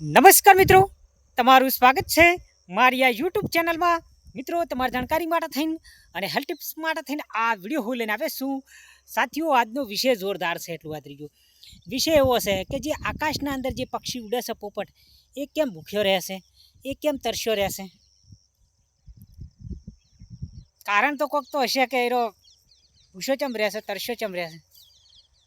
નમસ્કાર મિત્રો. તમારું સ્વાગત છે મારી આ યુટ્યુબ ચેનલમાં. મિત્રો, તમારી જાણકારી માટે થઈને અને હેલ્થ ટિપ્સ માટે થઈને આ વીડિયો હું લઈને આવે છું. સાથીઓ, આજનો વિષય જોરદાર છે, એટલું વાત રહ્યું વિષય એવો છે કે જે આકાશના અંદર જે પક્ષી ઉડે છે પોપટ, એ કેમ ભૂખ્યો રહેશે એ કેમ તરસ્યો રહેશે કારણ તો કોક તો હશે કે એરો ભૂસ્યો ચમ રહેશે તરસ્યો ચમ રહેશે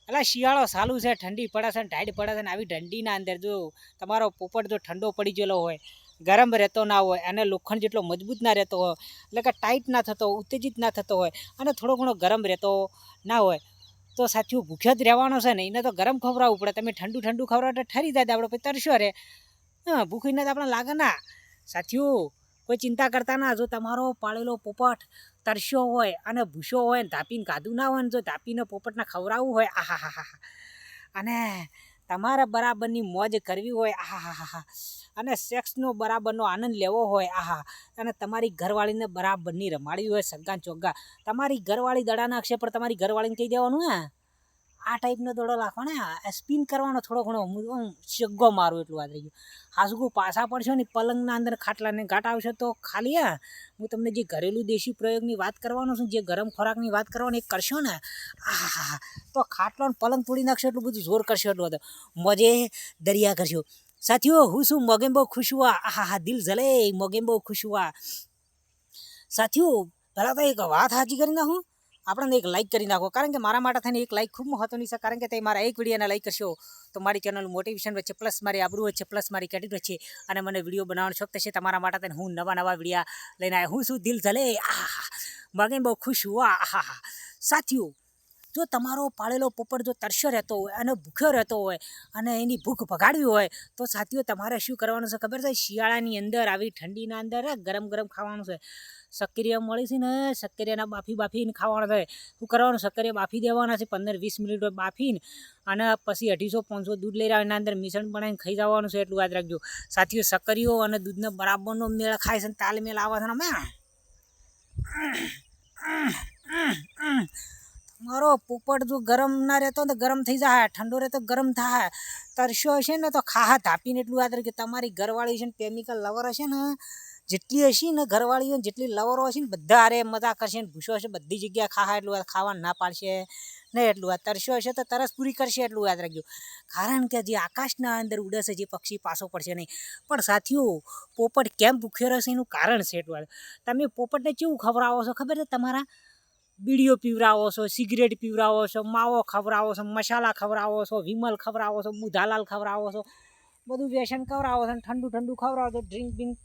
એટલે શિયાળો ચાલુ છે, ઠંડી પડે છે ટાઈડ પડે છે ને, આવી ઠંડીના અંદર જો તમારો પોપટ જો ઠંડો પડી ગયેલો હોય, ગરમ રહેતો ના હોય અને લોખંડ જેટલો મજબૂત ના રહેતો હોય, એટલે કે ટાઈટ ના થતો હોય, ઉત્તેજિત ના થતો હોય અને થોડો ઘણો ગરમ રહેતો ના હોય, તો સાચું ભૂખ્યો જ રહેવાનો છે ને, એને તો ગરમ ખવડાવવું પડે. તમે ઠંડુ ઠંડુ ખવડાવો તો ઠરી જાય આપણે પછી તરશો રહે. હા ભૂખીને તો આપણે લાગે ના. સાથીઓ કોઈ ચિંતા કરતા ના, જો તમારો પાળેલો પોપટ તરસ્યો હોય અને ભૂસ્યો હોય ને ધાપીને કાધું ના હોય ને જો ધાપીને પોપટને ખવડાવવું હોય આહા હા હા અને તમારે બરાબરની મોજ કરવી હોય આહા હા હા અને સેક્સનો બરાબરનો આનંદ લેવો હોય, આહા. અને તમારી ઘરવાળીને બરાબરની રમાડવી હોય સગા ચોગ્ગા તમારી ઘરવાળી દડા નાખશે પણ તમારી ઘરવાળીને કહી દેવાનું, હે? આ ટાઈપનો દોડો નાખો ને સ્પિન કરવાનો થોડો ઘણો હું સગ્ગો મારું એટલું વાત રહી ગયું. હાસગું પાછા પડશો ને પલંગના અંદર ખાટલાને ઘાટ આવશે તો ખાલી હા હું તમને જે ઘરેલું દેશી પ્રયોગની વાત કરવાનો છું, જે ગરમ ખોરાકની વાત કરવાની એ કરશો ને આહા તો ખાટલો પલંગ તોડી નાખશો એટલું બધું જોર કરશો એટલું બધું. મજે દરિયા કરશો. સાથીઓ, હું શું મોગેમ બહુ ખુશ હુઆ આહા દિલ જલે મોગેમ બહુ ખુશ હુઆ સાથીઓ, પહેલાં તો એક વાત હાજી કરી નાખું આપણને એક લાઇક કરી નાખો. કારણ કે મારા માટે થઈને એક લાઇક ખૂબ મહત્વની છે. કારણ કે તે મારા એક વિડીયોને લાઇક કરશો, તો મારી ચેનલ મોટિવેશન વચ્ચે પ્લસ મારી આબરૂ વચ્ચે પ્લસ મારી ક્રેડિટ વચ્ચે અને મને વીડિયો બનાવવાનો શોખ થશે. તમારા માટે થઈને હું નવા નવા વિડીયા લઈને આવ્યા. હું શું દિલ ધલે આહા મગે બહુ ખુશ હું આહા સાથીઓ જો તમારો પાળેલો પોપટ જો તરસ્યો રહેતો હોય અને ભૂખ્યો રહેતો હોય અને એની ભૂખ ભગાડવી હોય, તો સાથીઓ તમારે શું કરવાનું છે ખબર છે? શિયાળાની અંદર આવી ઠંડીના અંદર ગરમ ગરમ ખાવાનું છે. સક્કરિયા મળી છે ને, સક્કરિયાના બાફી બાફીને ખાવાનું છે. શું કરવાનું? સક્કરિયા બાફી દેવાના છે, પંદર વીસ મિનિટ બાફીને અને પછી અઢીસો પાંચસો દૂધ લઈ રહ્યા એના અંદર મિશ્રણ બનાવીને ખાઈ જવાનું છે, એટલું યાદ રાખજો. સાથીઓ સક્કરીઓ અને દૂધનો બરાબરનો મેળ ખાય છે તાલમેલ આવે છે ને અમે મારો પોપટ જો ગરમ ના રહેતો ને ગરમ થઈ જાય, ઠંડો રહેતો ગરમ થાય. તરસ્યો હશે ને તો ખાહા તાપીને એટલું યાદ કે તમારી ઘરવાળી છે ને કેમિકલ લવર હશે ને, જેટલી હશે ને ઘરવાળીઓ જેટલી લવરો હશે ને બધા અરે મજા કરશે ને ભૂસો હશે, બધી જગ્યાએ ખાહા એટલું ખાવાનું ના પાડશે ને એટલું યાદ તરસ્યો હશે તો તરસ પૂરી કરશે એટલું યાદ રાખજો. કારણ કે જે આકાશના અંદર ઉડે છે, જે પક્ષી પાછો પડશે નહીં. પણ સાથીઓ, પોપટ કેમ ભૂખ્યો રહેશે એનું કારણ છે એટલું તમે પોપટને કેવું ખવડાવો છો ખબર છે તમારા? બીડીઓ પીવરાવો છો, સિગરેટ પીવરાવો છો, માવો ખવડાવો છો, મસાલા ખવડાવો છો, વિમલ ખવડાવો છો બુધાલાલ ખવડાવો છો, બધું વ્યસન કરાવો છો ઠંડુ ઠંડુ ખવડાવો છો ડ્રિંક બિંક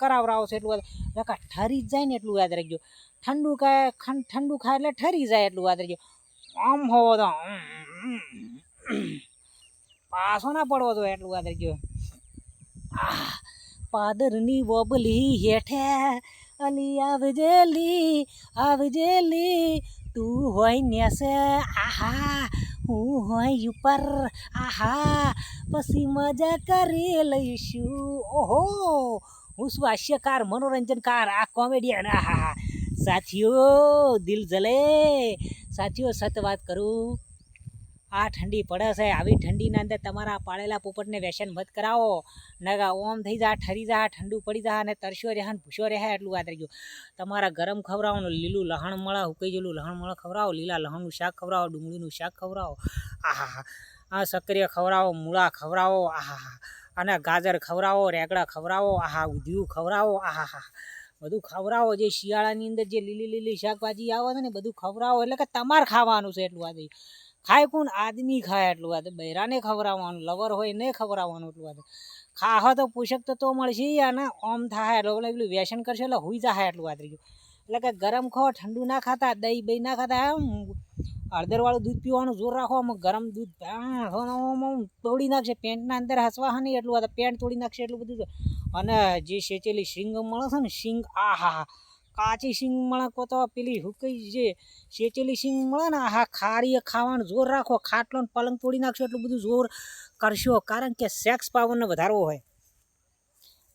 કરાવરાવો છો એટલું યાદ ઠરી જ જાય ને એટલું યાદ રાખજો. ઠંડુ ખાય ઠંડુ ખાય એટલે ઠરી જાય એટલું યાદ રાખજો. આમ હોવો તો પાછો ના પડવો તો એટલું યાદ રાખજો. પાદરની બોબલી હેઠે અલી આવજેલી આવજેલી. તું હોય નેસે, આહા. હું હોય ઉપર, આહા. પછી મજા કરી લઈશું. ઓહો. હું શું હાસ્યકાર મનોરંજનકાર, આ કોમેડિયન, આહા. સાથીઓ, દિલ જલે. સાથીઓ, સત વાત કરું. આ ઠંડી પડે છે, આવી ઠંડીના અંદર તમારા પાળેલા પોપટને વ્યસન મત કરાવો. નગા ઓમ થઈ જા, ઠરી જા, ઠંડુ પડી જા અને તરસ્યો રહે ને ભૂસ્યો રહે એટલું યાદ ગયું તમારા ગરમ ખવડાવવાનું લીલું લહણ મળા ઉકાઈ જેલું લહણ મળા ખવડાવો, લીલા લહણનું શાક ખવડાવો, ડુંગળીનું શાક ખવડાવો. આહા આ સક્રિય ખવડાવો, મૂળા ખવડાવો આહા અને ગાજર ખવડાવો, રેગડા ખવડાવો આહા ઉધ્યું ખવડાવો આહા બધું ખવડાવો, જે શિયાળાની અંદર જે લીલી લીલી શાકભાજી આવે છે ને બધું ખવડાવો. એટલે કે તમારે ખાવાનું છે એટલું વાત ખાય કોણ? આદમી ખાય એટલું વાત બૈરાને ખવડાવવાનું લવર હોય ને ખવડાવવાનું એટલું વાત ખાહો તો પોષક તત્વો મળશે અને ઓમ થાય એટલે ઓલે પેલું વ્યસન કરશે એટલે હુઈ જાય એટલું વાત રહ્યું એટલે કે ગરમ ખો ઠંડુ ના ખાતા, દહીં બહીં ના ખાતા એમ હળદરવાળું દૂધ પીવાનું જોર રાખો, આમાં ગરમ દૂધ તોડી નાખશે, પેન્ટના અંદર હસવા હા નહીં એટલું વાત પેન્ટ તોડી નાખશે એટલું બધું અને જે સેચેલી શીંગ મળે છે ને, શીંગ આહા કાચી સિંગ મળે કો તો પેલી હુકઈ જે શેચેલી સિંગ મળે ને આહા ખારી ખાવાનું જોર રાખો, ખાટલો પલંગ તોડી નાખશો એટલું બધું જોર કરશો. કારણ કે સેક્સ પાવરને વધારવો હોય.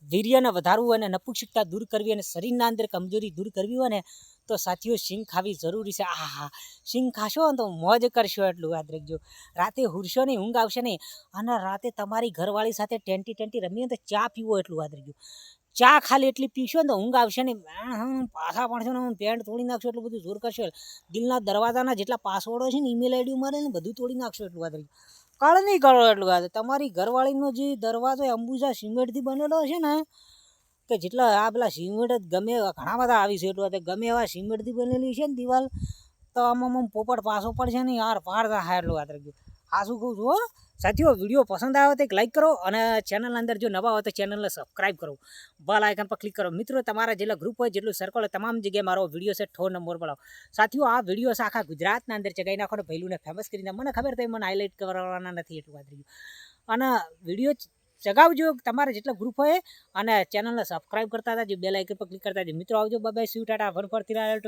વીર્યને વધારવું અને નપુંસકતા દૂર કરવી અને શરીરના અંદર કમજોરી દૂર કરવી હોય ને તો સાથીઓ સિંગ ખાવી જરૂરી છે. આ હા સિંગ ખાશો ને તો મોજ કરશો એટલું, યાદ રાખજો. રાતે હુરશો નહીં, ઊંઘ આવશે નહીં. અને રાતે તમારી ઘરવાળી સાથે ટેન્ટી ટેન્ટી રમીએ તો ચા પીવો એટલું, યાદ રાખજો. ચા ખાલી એટલી પીશો ને તો ઊંઘ આવશે ને પાછા પડશો ને પેન્ટ તોડી નાખશો એટલું બધું જોર કરશો. દિલના દરવાજાના જેટલા પાસવર્ડો છે ને ઈમેલ આઈડી મારે ને બધું તોડી નાખશો એટલું વાત કળ નહીં કરો એટલું વાત તમારી ઘરવાળીનો જે દરવાજો અંબુજા સિમેન્ટથી બનેલો છે ને, કે જેટલા આ પેલા સિમેન્ટ જ ગમે ઘણા બધા આવી છે એટલું યાદ. ગમે એવા સિમેન્ટથી બનેલી છે ને દિવાલ, તો આમાં આમ પોપટ પાછો પડશે ને યાર પાડતા હા એટલું વાત આ શું કહું છું સાથીઓ, વીડિયો પસંદ આવે તો એક લાઇક કરો અને ચેનલ અંદર જો નવા હોય તો ચેનલને સબસ્ક્રાઇબ કરો. બેલ આઇકન પર ક્લિક કરો. મિત્રો, તમારા જેટલા ગ્રુપ હોય, જેટલું સર્કલ હોય, તમામ જગ્યાએ મારો વીડિયો છે ઠો નંબર બોલાવો સાથીઓ, આ વીડિયો છે આખા ગુજરાતના અંદર ચગાઈ નાખો ને ફેમસ કરી દે મને ખબર તો મને હાઇલાઇટ કરવાના નથી એટલું વાત રહ્યું. અને વીડિયો ચગાવજો, તમારા જેટલા ગ્રુપ હોય અને ચેનલને સબસ્ક્રાઇબ કરતા હતા બેલ આઇકન પર ક્લિક કરતા હતા મિત્રો, આવજો. બાય સ્વીટ ટાટા ફર ફરતી રહ્યા